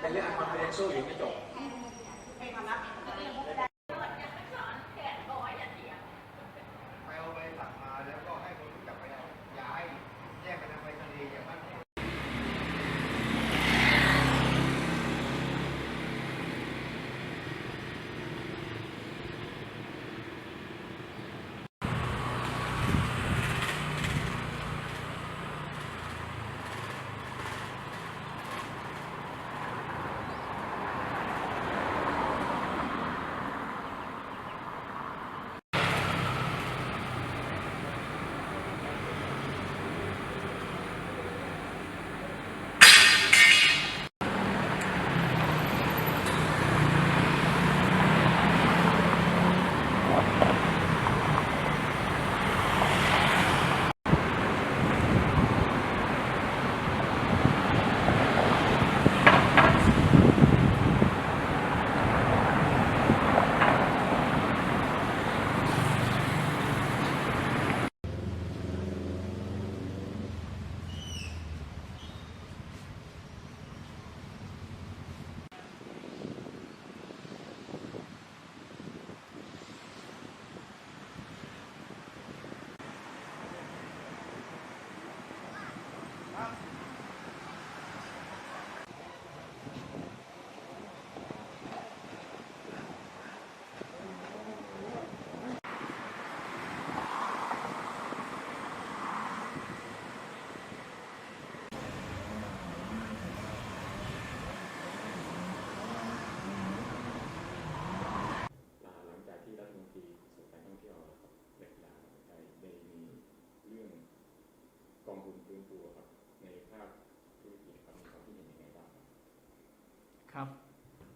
เป็นเรื่อง confidential อยู่ไม่จบ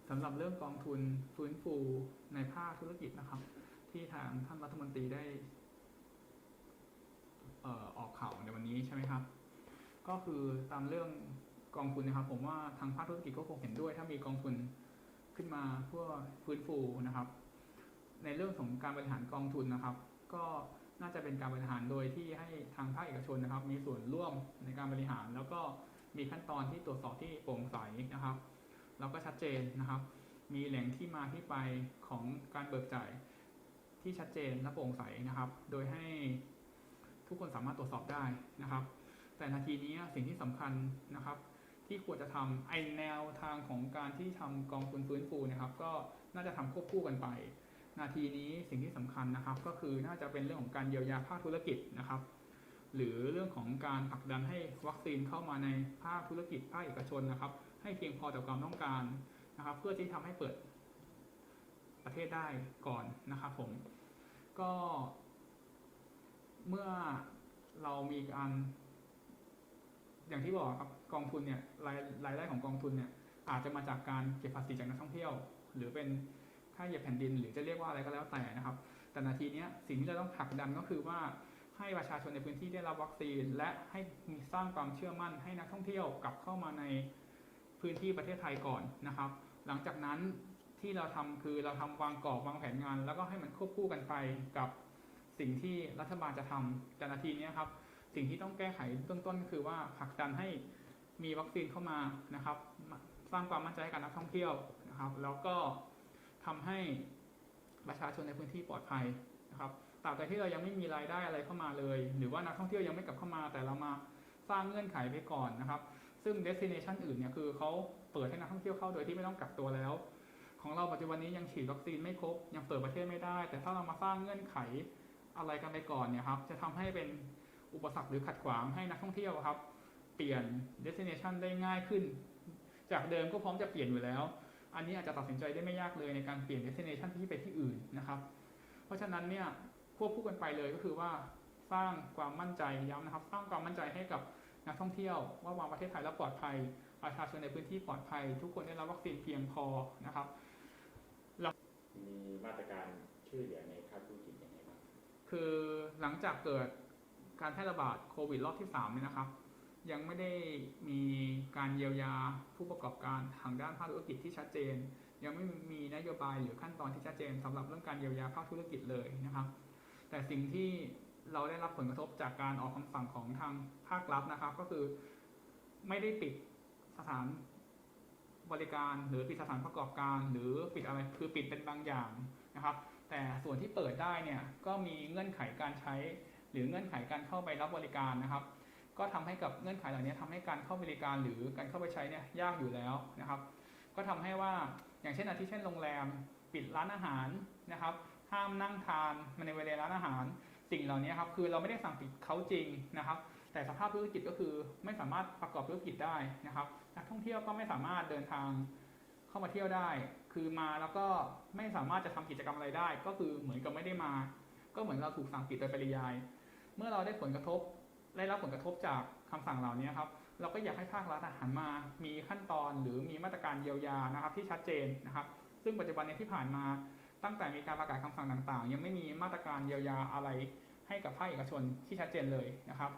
สำหรับเรื่องกองทุนฟื้นฟูในภาคธุรกิจนะครับ ที่ทางท่านรัฐมนตรีได้อออกข่าวในวันนี้ใช่ไหมครับ ก็คือตามเรื่องกองทุนนะครับ ผมว่าทางภาคธุรกิจก็คงเห็นด้วย ถ้ามีกองทุนขึ้นมาเพื่อฟื้นฟูนะครับ ในเรื่องของการบริหารกองทุนนะครับ ก็น่าจะเป็นการบริหารโดยที่ให้ทางภาคเอกชนนะครับ มีส่วนร่วมในการบริหาร แล้วก็มีขั้นตอนที่ตรวจสอบที่โปร่งใสนะครับ เราก็ชัดเจนนะครับ มีแหล่งที่มาที่ไปของการเบิกจ่ายที่ชัดเจนและโปร่งใสนะครับ โดยให้ทุกคนสามารถตรวจสอบได้นะครับ แต่นาทีนี้สิ่งที่สำคัญนะครับ ที่ควรจะทำไอแนวทางของการที่ทำกองทุนฟื้นฟูนะครับ ก็น่าจะทำควบคู่กันไป นาทีนี้สิ่งที่สำคัญนะครับ ก็คือน่าจะเป็นเรื่องของการเยียวยาภาคธุรกิจนะครับ หรือเรื่องของการผลักดันให้วัคซีนเข้ามาในภาคธุรกิจภาคเอกชนนะครับ ให้เพียงพอต่อความต้องการนะครับ เพื่อที่ทำให้เปิดประเทศได้ก่อนนะครับผม ก็เมื่อเรามีการ อย่างที่บอกครับกองทุนเนี่ยรายรายได้ของกองทุนเนี่ย อาจจะมาจากการเก็บภาษีจากนักท่องเที่ยว หรือเป็นค่าเหยียบแผ่นดิน หรือจะเรียกว่าอะไรก็แล้วแต่นะครับ แต่นาทีนี้สิ่งที่เราต้องผลักดันก็คือว่าให้ประชาชนในพื้นที่ได้รับวัคซีน และให้มีสร้างความเชื่อมั่นให้นักท่องเที่ยวกลับเข้ามาใน พื้นที่ประเทศไทยก่อนนะครับ หลังจากนั้นที่เราทำคือเราทำวางกรอบวางแผนงาน แล้วก็ให้มันควบคู่กันไปกับสิ่งที่รัฐบาลจะทำแต่นาทีนี้ครับสิ่งที่ต้องแก้ไขเบื้องต้นก็คือว่าผลักดันให้มีวัคซีนเข้ามานะครับ สร้างความมั่นใจให้กับนักท่องเที่ยวนะครับ แล้วก็ทำให้ประชาชนในพื้นที่ปลอดภัยนะครับตราบใดที่เรายังไม่มีรายได้อะไรเข้ามาเลย หรือว่านักท่องเที่ยวยังไม่กลับเข้ามา แต่เรามาสร้างเงื่อนไขไปก่อนนะครับ ซึ่ง destination อื่นเนี่ยคือเขาเปิดให้นักท่องเที่ยวเข้าโดยที่ไม่ต้องกักตัวแล้ว ของเราปัจจุบันนี้ยังฉีดวัคซีนไม่ครบ ยังเปิดประเทศไม่ได้ แต่ถ้าเรามาสร้างเงื่อนไขอะไรกันไปก่อนเนี่ยครับจะทำให้เป็นอุปสรรคหรือขัดขวางให้นักท่องเที่ยวครับ เปลี่ยน destination ได้ง่ายขึ้น จากเดิมก็พร้อมจะเปลี่ยนอยู่แล้ว อันนี้อาจจะตัดสินใจได้ไม่ยากเลยในการเปลี่ยน destination ที่ไปที่อื่นนะครับ เพราะฉะนั้นเนี่ยควบคู่กันไปเลยก็คือว่าสร้างความมั่นใจย้ำนะครับ สร้างความมั่นใจให้กับ นักท่องเที่ยวว่ามาประเทศไทยแล้วปลอดภัยประชาชนในพื้นที่ปลอดภัย ทุกคนได้รับวัคซีนเพียงพอนะครับมีมาตรการช่วยเหลือในภาคธุรกิจยังไงบ้างคือหลังจากเกิดการแพร่ระบาดโควิดรอบที่3เนี่ยนะครับ ยังไม่ได้มีการเยียวยาผู้ประกอบการทางด้านภาคธุรกิจที่ชัดเจน ยังไม่มีนโยบายหรือขั้นตอนที่ชัดเจนสำหรับเรื่องการเยียวยาภาคธุรกิจเลยนะครับ แต่สิ่งที่ เราได้รับผลกระทบจากการออกคำสั่งของทางภาครัฐนะครับ ก็คือไม่ได้ปิดสถานบริการหรือปิดสถานประกอบการ หรือปิดอะไรคือปิดเป็นบางอย่างนะครับ แต่ส่วนที่เปิดได้เนี่ยก็มีเงื่อนไขการใช้ หรือเงื่อนไขการเข้าไปรับบริการนะครับ ก็ทำให้กับเงื่อนไขเหล่านี้ทำให้การเข้าบริการหรือการเข้าไปใช้เนี่ยยากอยู่แล้วนะครับ ก็ทำให้ว่าอย่างเช่นอาทิเช่นโรงแรม ปิดร้านอาหารนะครับ ห้ามนั่งทานมาในเวลาร้านอาหาร สิ่งเหล่านี้ครับคือเราไม่ได้สั่งปิดเขาจริงนะครับ แต่สภาพธุรกิจก็คือไม่สามารถประกอบธุรกิจได้นะครับนักท่องเที่ยวก็ไม่สามารถเดินทางเข้ามาเที่ยวได้ คือมาแล้วก็ไม่สามารถจะทำกิจกรรมอะไรได้ ก็คือเหมือนกับไม่ได้มา ก็เหมือนเราถูกสั่งปิดโดยปริยาย เมื่อเราได้ผลกระทบได้รับผลกระทบจากคำสั่งเหล่านี้ครับเราก็อยากให้ภาครัฐหันมา มีขั้นตอนหรือมีมาตรการเยียวยานะครับที่ชัดเจนนะครับ ซึ่งปัจจุบันนี้ที่ผ่านมา ตั้งแต่มีการประกาศคำสั่งต่างๆ ยังไม่มีมาตรการเยียวยาอะไรให้กับภาคเอกชนที่ชัดเจนเลยนะครับ